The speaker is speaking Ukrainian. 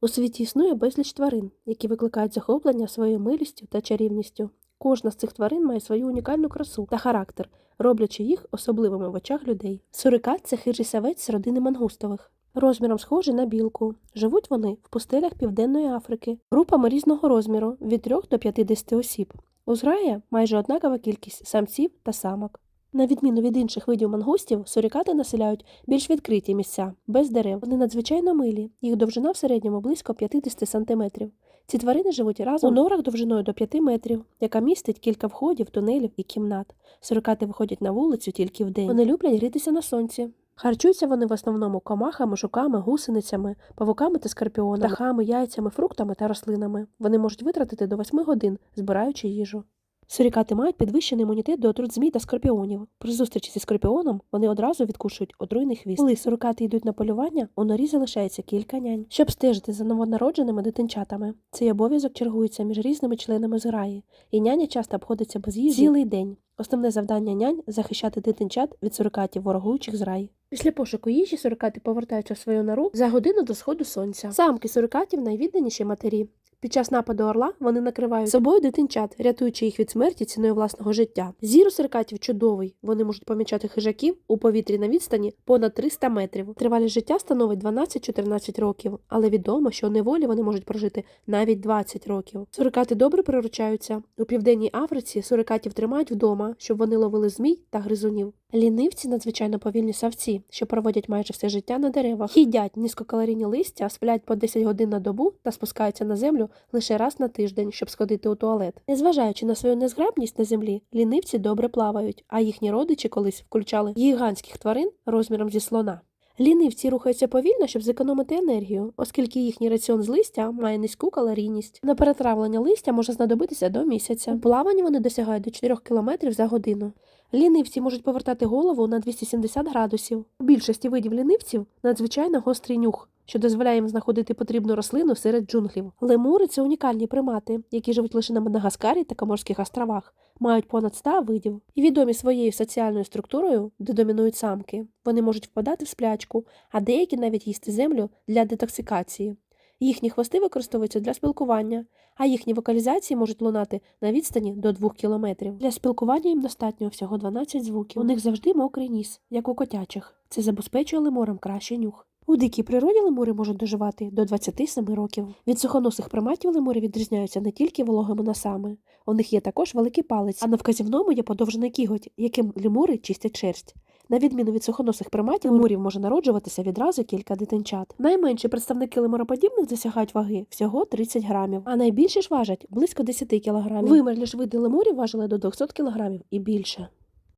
У світі існує безліч тварин, які викликають захоплення своєю милістю та чарівністю. Кожна з цих тварин має свою унікальну красу та характер, роблячи їх особливими в очах людей. Сурикат це хижий савець з родини мангустових. Розміром схожий на білку. Живуть вони в пустелях Південної Африки, групами різного розміру від 3 до 50 осіб. У зграї майже однакова кількість самців та самок. На відміну від інших видів мангустів, сурикати населяють більш відкриті місця, без дерев. Вони надзвичайно милі, їх довжина в середньому близько 50 сантиметрів. Ці тварини живуть разом у норах довжиною до 5 метрів, яка містить кілька входів, тунелів і кімнат. Сурикати виходять на вулицю тільки вдень. Вони люблять грітися на сонці. Харчуються вони в основному комахами, жуками, гусеницями, павуками та скорпіонами, птахами, яйцями, фруктами та рослинами. Вони можуть витратити до 8 годин, збираючи їжу. Сурікати мають підвищений імунітет до отрут змій та скорпіонів. При зустрічі зі скорпіоном вони одразу відкушують отруйний хвіст. Коли сурикати йдуть на полювання, у норі залишається кілька нянь, щоб стежити за новонародженими дитинчатами. Цей обов'язок чергується між різними членами зграї, і няня часто обходиться без їжі цілий день. Основне завдання нянь захищати дитинчат від сурикатів ворогуючих зграй. Після пошуку їжі сурикати повертаються в свою нору за годину до сходу сонця. Самки сурикатів найвідданіші матері. Під час нападу орла вони накривають собою дитинчат, рятуючи їх від смерті ціною власного життя. Зір у сурикатів чудовий. Вони можуть помічати хижаків у повітрі на відстані понад 300 метрів. Тривалість життя становить 12-14 років, але відомо, що у неволі вони можуть прожити навіть 20 років. Сурикати добре приручаються. У південній Африці сурикатів тримають вдома, щоб вони ловили змій та гризунів. Лінивці надзвичайно повільні савці, що проводять майже все життя на деревах, їдять низькокалорійні листя, сплять по 10 годин на добу та спускаються на землю лише раз на тиждень, щоб сходити у туалет. Незважаючи на свою незграбність на землі, лінивці добре плавають, а їхні родичі колись включали гігантських тварин розміром зі слона. Лінивці рухаються повільно, щоб зекономити енергію, оскільки їхній раціон з листя має низьку калорійність. На перетравлення листя може знадобитися до місяця. У плаванні вони досягають до 4 км за годину. Лінивці можуть повертати голову на 270 градусів. У більшості видів лінивців надзвичайно гострий нюх, що дозволяє їм знаходити потрібну рослину серед джунглів. Лемури це унікальні примати, які живуть лише на Мадагаскарі та Коморських островах, мають понад 100 видів і відомі своєю соціальною структурою, де домінують самки. Вони можуть впадати в сплячку, а деякі навіть їсти землю для детоксикації. Їхні хвости використовуються для спілкування, а їхні вокалізації можуть лунати на відстані до 2 кілометрів. Для спілкування їм достатньо всього 12 звуків. У них завжди мокрий ніс, як у котячих. Це забезпечує лемурам кращий нюх. У дикій природі лемури можуть доживати до 27 років. Від сухоносих приматів лемури відрізняються не тільки вологими носами. У них є також великий палець, а на вказівному є подовжений кіготь, яким лемури чистять шерсть. На відміну від сухоносих приматів, лемурів може народжуватися відразу кілька дитинчат. Найменші представники лемуроподібних досягають ваги всього 30 грамів, а найбільші ж важать близько 10 кілограмів. Вимерлі ж види лемурів важили до 200 кілограмів і більше.